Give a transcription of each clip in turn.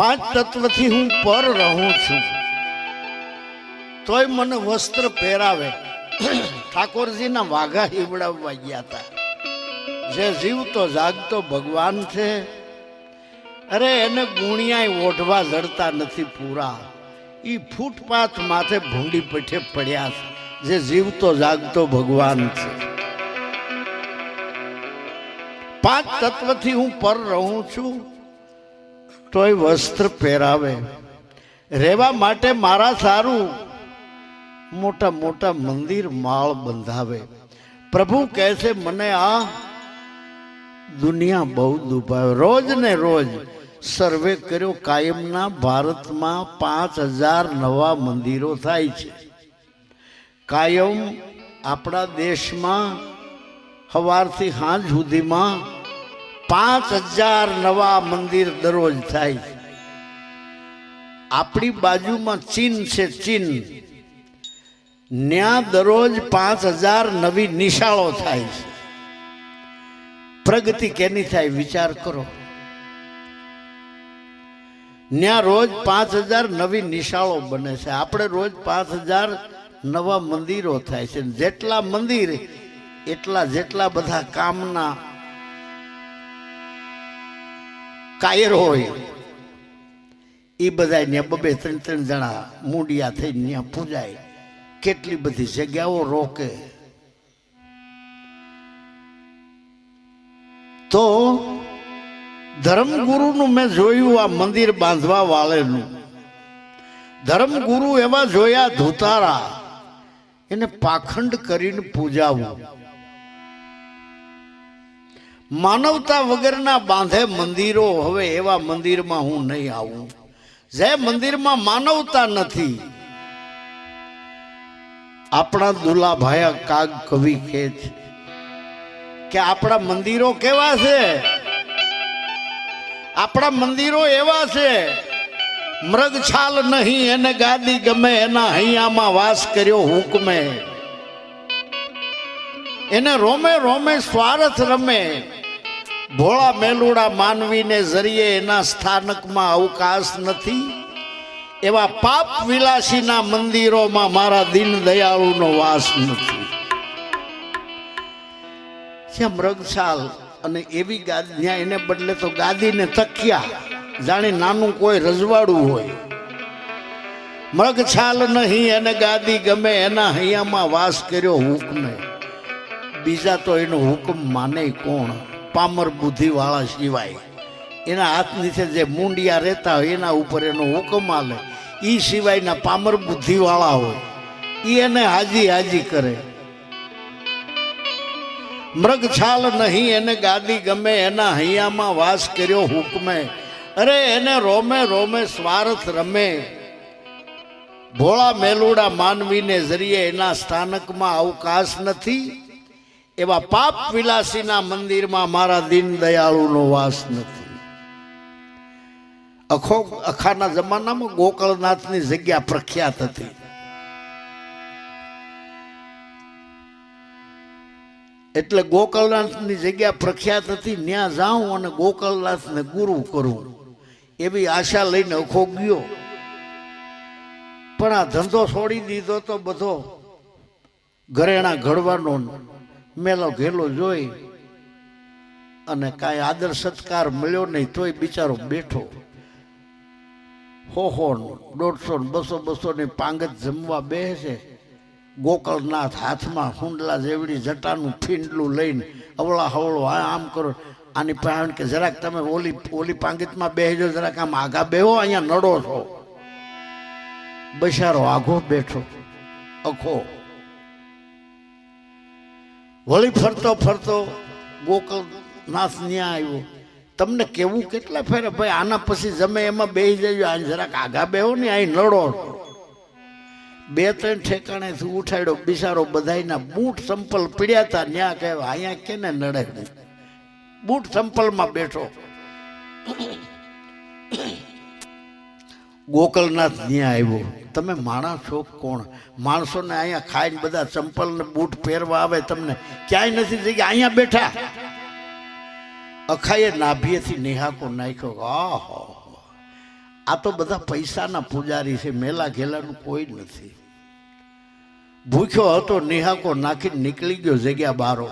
પાંચ તત્વથી હું પર રહું છું. તોય મને વસ્ત્ર પહેરાવે. ઠાકોરજીના વાઘા હીવડાવવા ગયા હતા જે જીવતો જાગતો ભગવાન છે. અરે એને ગુણિયાય ઓઢવા જડતા નથી પૂરા. એ ફૂટપાથ માથે ભૂંડી પેઠે પડ્યા છે. જે જીવતો જાગતો ભગવાન છે. પાંચ તત્વથી હું પર રહું છું. તોય વસ્ત્ર પહેરાવે. રહેવા માટે મારા સારું મોટા મોટા મંદિર માળ બંધાવે. પ્રભુ કહે છે મને આ દુનિયા બહુ દુભાવે. રોજ ને રોજ સર્વે કર્યો, કાયમના ભારતમાં પાંચ હજાર નવા મંદિરો થાય છે. કાયમ આપણા દેશમાં સવારથી સાંજ સુધીમાં પાંચ હજાર નવા મંદિર દરરોજ થાય આપણી બાજુમાં ચીન છે, ચીન. ન્યા દરરોજ પાંચ હજાર નવી નિશાળો થાય છે. પ્રગતિ કેની થાય વિચાર કરો. ન્યા રોજ પાંચ હજાર નવી નિશાળો બને છે. આપણે રોજ પાંચ હજાર નવા મંદિરો થાય છે. જેટલા મંદિર એટલા જેટલા બધા કામના કાયર હોય. એ બધા ત્યાં બબે ત્રણ ત્રણ જણા મૂંડિયા થઈને ત્યાં પૂજાય. કેટલી બધી જગ્યાઓ રોકે. તો ધર્મગુરુનું મેં જોયું આ મંદિર બાંધવા વાળેનું. ધર્મગુરુ એવા જોયા ધુતારા. એને પાખંડ કરીને પૂજાવું. માનવતા વગરના બાંધે મંદિરો, હવે એવા મંદિરમાં હું નહીં આવું. જે મંદિરમાં માનવતા નથી, આપણા દુલાભાયા કાગ કવિ કહે છે કે આપણા મંદિરો કેવા છે? આપણા મંદિરો એવા છે મૃગછાલ નહીં, એને ગાદી ગમે, એના હૈયામાં વાસ કર્યો હુકમે. એને રોમે રોમે સ્વાર્થ રમે. ભોળા મેલુડા માનવીને જરીએ એના સ્થાનકમાં અવકાશ નથી. એવા પાપ વિલાસીના મંદિરોમાં મારા દીન દયાળુનો વાસ નથી. જ્યાં મૃગશાલ અને એવી ગાદી ત્યાં એને બદલે તો ગાદીને તક્યા. જાણે નાનું કોઈ રજવાડું હોય. મૃગછાલ નહીં, એને ગાદી ગમે, એના હૈયામાં વાસ કર્યો હુકમે. બીજા તો એનો હુકમ માને કોણ? પામર બુદ્ધિવાળા સિવાય. એના હાથ નીચે જે મુંડિયા રહેતા હોય, એના ઉપર એનો હુકમ આલે. એ સિવાયના પામર બુદ્ધિવાળા હોય. એ એને હાજી હાજી કરે. મૃગછાલ નહીં, એને ગાદી ગમે, એના હૈયામાં વાસ કર્યો હુકમે. અરે એને રોમે રોમે સ્વાર્થ રમે. ભોળા મેલુડા માનવીને જરીએ એના સ્થાનકમાં અવકાશ નથી. એવા પાપ વિલાસીના મંદિરમાં મારા દીન દયાળુનો વાસ નથી. અખો અખાના જમાનામાં ગોકળનાથની જગ્યા પ્રખ્યાત હતી. એટલે ગોકળનાથની જગ્યા પ્રખ્યાત હતી ત્યાં જાઉં અને ગોકળનાથને ગુરુ કરું. એવી આશા લઈને અખો ગયો. પણ આ ધંધો છોડી દીધો તો બધો ઘરેણા ઘડવાનો મેલો ઘેલો જોઈ અને કાંઈ આદર સત્કાર મળ્યો નહીં, તોય બિચારો બેઠો. હો હો, દોઢસો બસો બસો ની પાંગત જમવા બેસે. ગોકળનાથ હાથમાં હુંડલા જેવડી જટાનું ફીંડલું લઈને અવળા હવળો આમ કરો. આની પાસે કે જરાક તમે ઓલી ઓલી પાંગતમાં બેસજો જરાક આમ આઘા બેહો, અહીંયા નડો છો. બશારો આઘો બેઠો. અખો વળી ફરતો ફરતો ગોકળનાથ ન્યા આવ્યો. તમને કેવું કેટલા ફેરે? ભાઈ, આના પછી જમે એમાં બેસી જજો. આ જરાક આઘા બેહો ને અહીં નડો. બે ત્રણ ઠેકાણેથી ઉઠાડ્યો. બિસારો બધાયના બૂટ સંપલ પીડ્યા હતા ન્યા કહેવા અહીંયા કેને નડે બૂટ સંપલમાં બેઠો. ગોકળનાથ ત્યાં આવ્યો. તમે માણસ છો કોણ? માણસોને અહીંયા ખાઈને બધા ચંપલ ને બૂટ પહેરવા આવે તમને. ક્યાંય નથી જગ્યા અહીંયા બેઠા. અખાએ નાભીએથી નિહાકો નાખ્યો. આહો આ તો બધા પૈસાના પૂજારી છે. મેલા ઘેલાનું કોઈ નથી. ભૂખ્યો હતો, નિહાકો નાખીને નીકળી ગયો જગ્યા બારો.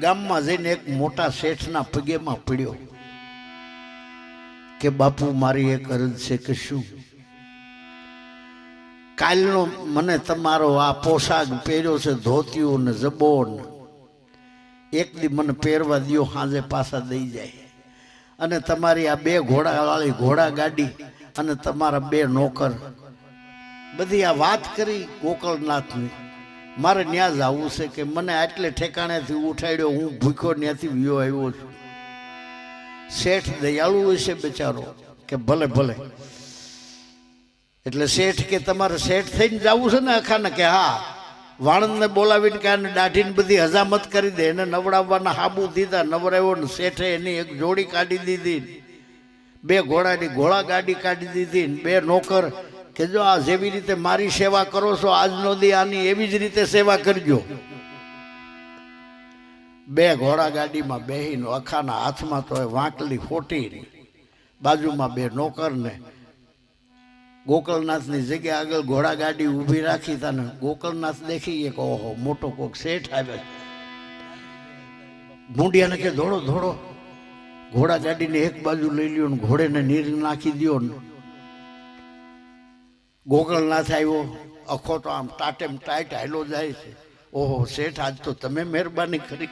ગામમાં જઈને એક મોટા શેઠના પગેમાં પડ્યો કે, બાપુ, મારી એક અરજ છે કે શું કાલનો મને તમારો આ પોશાક પહેર્યો છે, ધોતિયું ને જબોન. એક દી મને પહેરવા દ્યો સાંજે પાછા દઈ જાય. અને તમારી આ બે ઘોડાવાળી ઘોડા ગાડી અને તમારા બે નોકર. બધી આ વાત કરી ગોકળનાથની. મારે ત્યાં જ આવવું છે કે મને આટલે ઠેકાણેથી ઉઠાડ્યો, હું ભૂખ્યો ત્યાંથી વિયો આવ્યો છું. શેઠ દયાળુ હશે બિચારો, કે ભલે ભલે. એટલે શેઠ કે તમારે શેઠ થઈને જવું છે ને અખાને કે હા, વાણંદને બોલાવીને કે આને દાઢીને બધી હજામત કરી દે, એને નવડાવવાના હાબુ દીધા, નવરાવ્યો ને શેઠે એની એક જોડી કાઢી દીધી બે ઘોડાની ઘોડા ગાડી કાઢી દીધી ને, બે નોકર કે જો આ જેવી રીતે મારી સેવા કરો છો, આજનો દી આની એવી જ રીતે સેવા કરજો. બે ઘોડા ગાડીમાં બેહીને અખાના હાથમાં તો વાંકલી ફોટી બાજુમાં બે નોકરને ગોકળનાથની જગ્યા આગળ ઘોડા ગાડી ઊભી રાખી તને ગોકળનાથ દેખી એક ઓહો, મોટો કોક શેઠ આવે મુંડિયાને કે ધોડો ધોડો ઘોડા ગાડીને એક બાજુ લઈ લ્યો ને ઘોડેને નીર નાખી દ્યો ને. ગોકળનાથ આવ્યો, અખો તો આમ ટાટેમ ટાઈટ હાલો જાય છે. ઓહો, શેઠ, આજ તો તમે મહેરબાની કરી.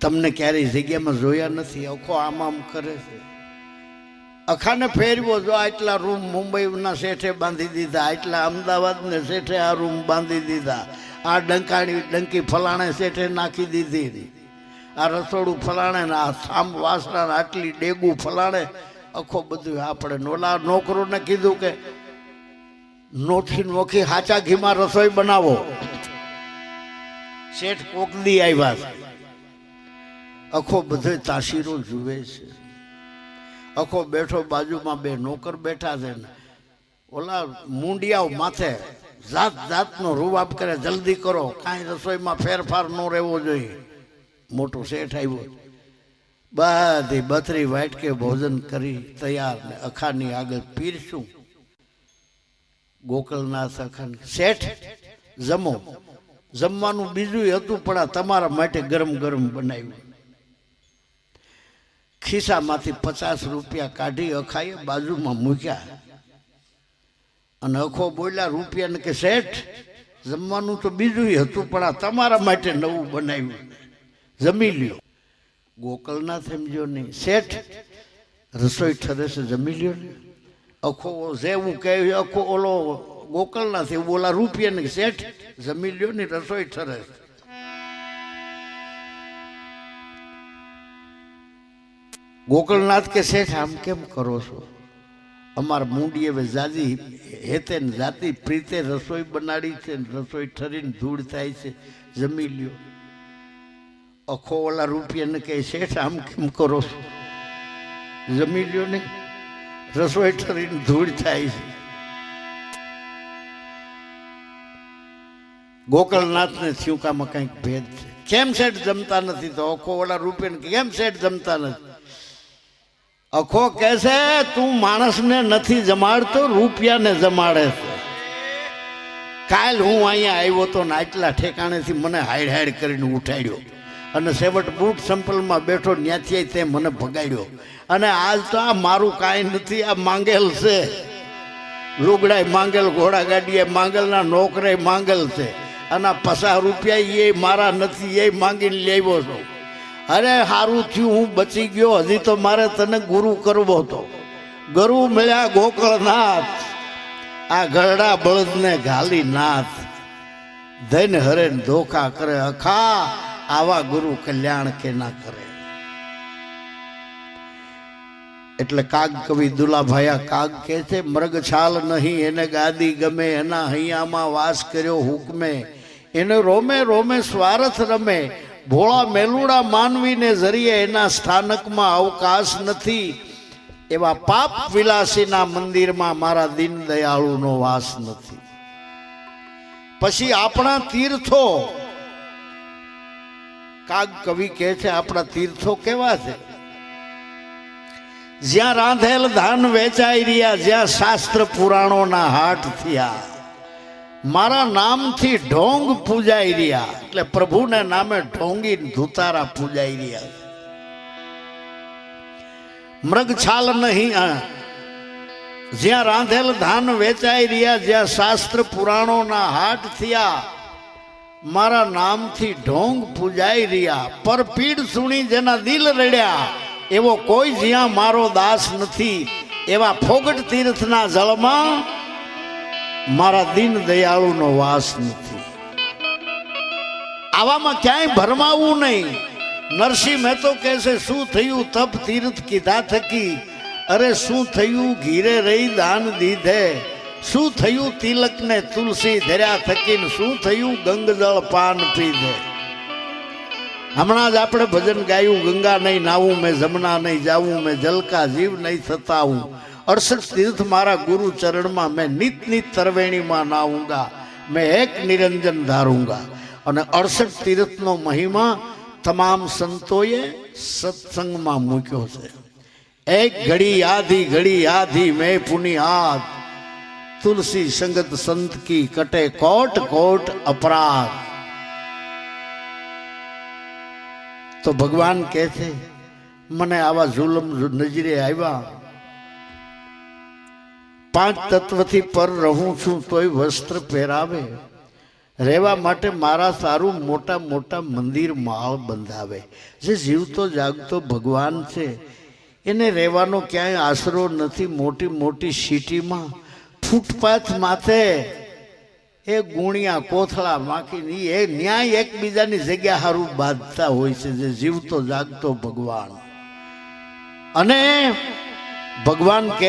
તમને ક્યારેય જગ્યામાં જોયા નથી, અખો આમ આમ કરે છે. અખાને ફેરવો જો આટલા રૂમ મુંબઈના શેઠે બાંધી દીધા, આટલા અમદાવાદને શેઠે આ રૂમ બાંધી દીધા, આ ડંકાણી ડંકી ફલાણે શેઠે નાખી દીધી, આ રસોડું ફલાણે ને આ સામ વાસણા આટલી ડેગું ફલાણે, આખો બધું આપણે નોલા નોકરોને કીધું કે નોથી નોખી હાચા ઘીમાં રસોઈ બનાવો. શેઠ કોકદી આવ્યા આખો બધો તાસીરો જુએ છે. આખો બેઠો બાજુમાં બે નોકર બેઠા છે ને. ઓલા મુંડિયાઓ માથે જાત જાતનો રૂવાબ કરે, જલ્દી કરો, કાંઈ રસોઈમાં ફેરફાર ન રહેવો જોઈએ. મોટો શેઠ આવ્યો. બધી બથરી વાટકે ભોજન કરી તૈયાર ને અખાની આગળ પીરશું. ગોકળનાથ અખાન, શેઠ, જમો. જમવાનું બીજું હતું પણ આ તમારા માટે ગરમ ગરમ બનાવ્યું. ખિસ્સામાંથી પચાસ રૂપિયા કાઢી અખાએ બાજુમાં મૂક્યા. અને અખો બોલ્યા રૂપિયાને કે શેઠ? જમવાનું તો બીજું હતું, પણ આ તમારા માટે નવું બનાવ્યું જમી લ્યો. ગોકળના સમજો નહીં શેઠ, રસોઈ ઠરે છે, જમી લ્યો ને. અખો જેવું કહે, અખો ઓલો ગોકળનાથી ઓલા રૂપિયાને શેઠ? જમી લ્યો ને, રસોઈ ઠરે ગોકળનાથ કે શેઠ, આમ કેમ કરો છો? અમારા મૂંડી હવે જાદી હેતે જાતિ પ્રીતે રસોઈ બનાડી છે રસોઈ ઠરીને ધૂળ થાય છે, જમી લ્યો. અખો ઓલા રૂપિયાને કહે, શેઠ, આમ કેમ કરો છો? જમી લ્યો ને, રસોઈ ઠરીને ધૂળ થાય છે. ગોકળનાથને થયુકામાં કંઈક ભેદ છે. કેમ શેઠ જમતા નથી? તો અખો ઓલા રૂપિયાને કેમ શેઠ જમતા નથી? અખો કહે છે, તું માણસને નથી જમાડતો, રૂપિયાને જમાડે છે. કાલ હું અહીંયા આવ્યો તો ને આટલા ઠેકાણેથી મને હાઈડ હાઈડ કરીને ઉઠાડ્યો. અને સેવટ બૂટ સંપલમાં બેઠો ત્યાંથી તે મને ભગાડ્યો. અને આજ તો આ મારું કાંઈ નથી, આ માંગેલ છે. લુગડાય માંગેલ, ઘોડા ગાડીએ માંગેલના નોકરે માંગેલ છે. અને પચાસ રૂપિયા એ મારા નથી એ માંગીને લેવો છો. અરે સારું થયું, હું બચી ગયો. હજી તો મારે તને ગુરુ કરવો હતો. ગુરુ મળ્યા ગોકળનાથ. આ ગરડા બળદને ઘાલી નાથ. ધન હરે ધોખા કરે. અખા, આવા ગુરુ કલ્યાણ કે ના કરે? એટલે કાગ કવિ દુલાભાયા કાગ કે છે મૃગ છાલ નહીં, એને ગાદી ગમે, એના હૈયામાં વાસ કર્યો હુકમે. એને રોમે રોમે સ્વાર્થ રમે. ભોળા મેલુડા માનવીને જરીએ એના સ્થાનકમાં અવકાશ નથી, એવા પાપ વિલાસીના મંદિરમાં મારા દીન દયાળુનો વાસ નથી. પછી આપણા તીર્થો, કાગ કવિ કહે છે, આપણા તીર્થો કેવા છે? જ્યાં રાંધેલ ધાન વેચાઈ રહ્યા, જ્યાં શાસ્ત્ર પુરાણોના હાટ થયા. મારા નામથી ઢોંગ પૂજાઈ રહ્યા. એટલે પ્રભુને નામે ઢોંગી ધુતારા પૂજાઈ રહ્યા. મૃગછાલ નહીં જ્યાં રાંધેલ ધાન વેચાઈ રહ્યા, જ્યાં શાસ્ત્ર પુરાણોના હાટ થયા, મારા નામથી ઢોંગ પૂજાઈ રહ્યા. પર પીડ સુણી જેના દિલ રડ્યા, એવો કોઈ જ્યાં મારો દાસ નથી. એવા ફોગટ તીર્થના જળમાં મારા દીન દયાળુનો વાસ નથી. આવામાં ક્યાંય ભરમાવું નહીં. નરસિંહ મહેતો કહે છે શું થયું તપ તીર્થ કીધા થકી અરે શું થયું ઘીરે રહી દાન દીધે? શું થયું તિલક ને તુલસી ધર્યા થકીને? શું થયું ગંગજળ પાન પીધે? હમણાં જ આપણે ભજન ગાયું, ગંગા નહીં નાવું, મેં જમના નહીં જાવું, મેં જલકા જીવ નહીં થતા હું અડસઠ તીર્થ મારા ગુરુ ચરણમાં મેં નિત નિત તરવેણીમાં નાઉંગા મેં એક નિરંજન ધારુંગા. અને અડસઠ તીર્થનો મહિમા તમામ સંતોએ સત્સંગમાં મૂક્યો છે. એક ઘડી આધી ઘડી આધી મેં પુની હાથ. તુલસી સંગત સંત કી કટે કોટ કોટ અપરાધ. તો ભગવાન કહે છે, મને આવા જુલમ નજરે આવ્યા. પાંચ તત્વથી પર રહું છું તોય વસ્ત્ર પહેરાવે. રહેવા માટે મારા સારું મોટા મોટા મંદિર માળ બંધાવે. જે જીવતો જાગતો ભગવાન છે. એને રહેવાનો ક્યાંય આશરો નથી મોટી મોટી સિટીમાં. ફૂટપાથ માથે એ ગુણિયા કોથળા માખીની એ ન્યાય એકબીજાની જગ્યા સારું બાંધતા હોય છે જે જીવતો જાગતો ભગવાન. અને ભગવાન કે